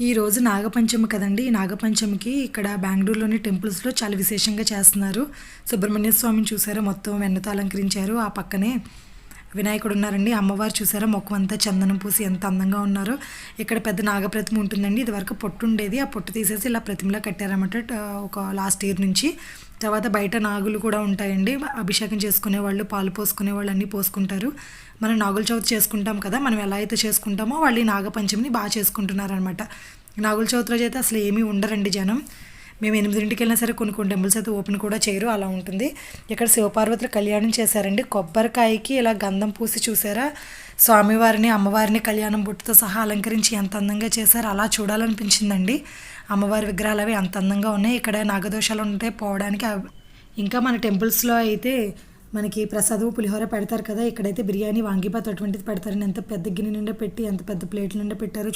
ఈ రోజు నాగపంచమి కదండి. ఈ నాగపంచమికి ఇక్కడ బెంగళూరులోని టెంపుల్స్లో చాలా విశేషంగా చేస్తున్నారు. సుబ్రహ్మణ్య స్వామిని చూసారా మొత్తం వెన్నతో అలంకరించారు. ఆ పక్కనే వినాయకుడు ఉన్నారండి అమ్మవారు చూసారా? ముఖం అంతా చందనం పూసి ఎంత అందంగా ఉన్నారో. ఇక్కడ పెద్ద నాగప్రతిమ ఉంటుందండి. ఇది వరకు పొట్టు ఉండేది. ఆ పొట్టు తీసేసి ఇలా ప్రతిమలా కట్టారన్నమాట. ఒక లాస్ట్ ఇయర్ నుంచి. తర్వాత బయట నాగులు కూడా ఉంటాయండి. అభిషేకం చేసుకునే వాళ్ళు పాలు పోసుకునే వాళ్ళు అన్నీ పోసుకుంటారు. మనం నాగుల చవితి చేసుకుంటాం కదా? మనం ఎలా అయితే చేసుకుంటామో వాళ్ళు ఈ నాగపంచమిని బాగా చేసుకుంటున్నారనమాట నాగుల చవితి రోజు అయితే అసలు ఏమీ ఉండరండి జనం. మేము ఎనిమిదింటికి వెళ్ళినా సరే కొన్ని కొన్ని టెంపుల్స్ అయితే ఓపెన్ కూడా చేయరు అలా ఉంటుంది. ఇక్కడ శివపార్వతులు కళ్యాణం చేశారండి. కొబ్బరికాయకి ఇలా గంధం పూసి చూసారా? స్వామివారిని అమ్మవారిని కళ్యాణం బొట్టుతో సహా అలంకరించి ఎంత అందంగా చేశారు అలా చూడాలనిపించిందండి. అమ్మవారి విగ్రహాలు అవి అంత అందంగా ఉన్నాయి. ఇక్కడ నాగదోషాలు ఉంటే పోవడానికి ఇంకా మన టెంపుల్స్లో అయితే మనకి ప్రసాదం పులిహోర పెడతారు కదా ఇక్కడైతే బిర్యానీ వాంగిపాత్ అటువంటిది పెడతారని ఎంత పెద్ద గిన్నె నిండా పెట్టి ఎంత పెద్ద ప్లేట్ నిండా పెట్టారో